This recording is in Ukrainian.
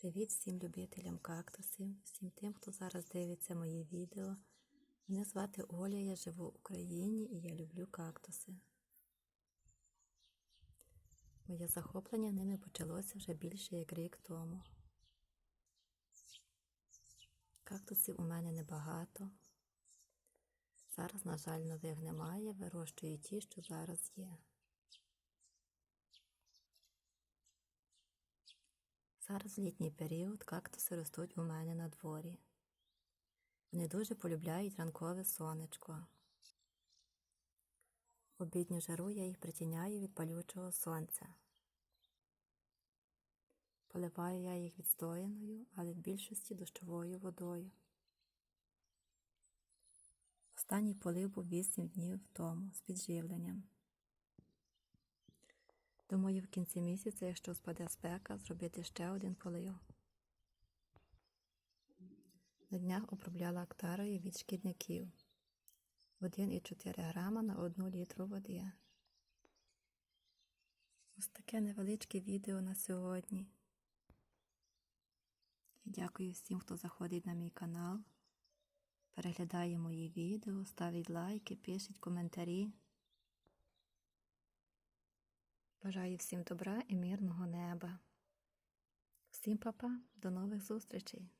Привіт всім любителям кактусів, всім тим, хто зараз дивиться мої відео. Мене звати Оля, я живу в Україні і я люблю кактуси. Моє захоплення ними почалося вже більше як рік тому. Кактусів у мене небагато. Зараз, на жаль, нових немає, вирощую ті, що зараз є. Зараз літній період кактуси ростуть у мене на дворі. Вони дуже полюбляють ранкове сонечко. В обідню жару я їх притіняю від палючого сонця. Поливаю я їх відстояною, але в більшості дощовою водою. Останній полив був 8 днів тому з підживленням. Думаю, в кінці місяця, якщо спаде спека, зробити ще один полив. На днях обробляла актарою від шкідників 1,4 грама на 1 літру води. Ось таке невеличке відео на сьогодні. І дякую всім, хто заходить на мій канал, переглядає мої відео, ставить лайки, пишіть коментарі. Бажаю всім добра і мирного неба. Всім папа, до нових зустрічей!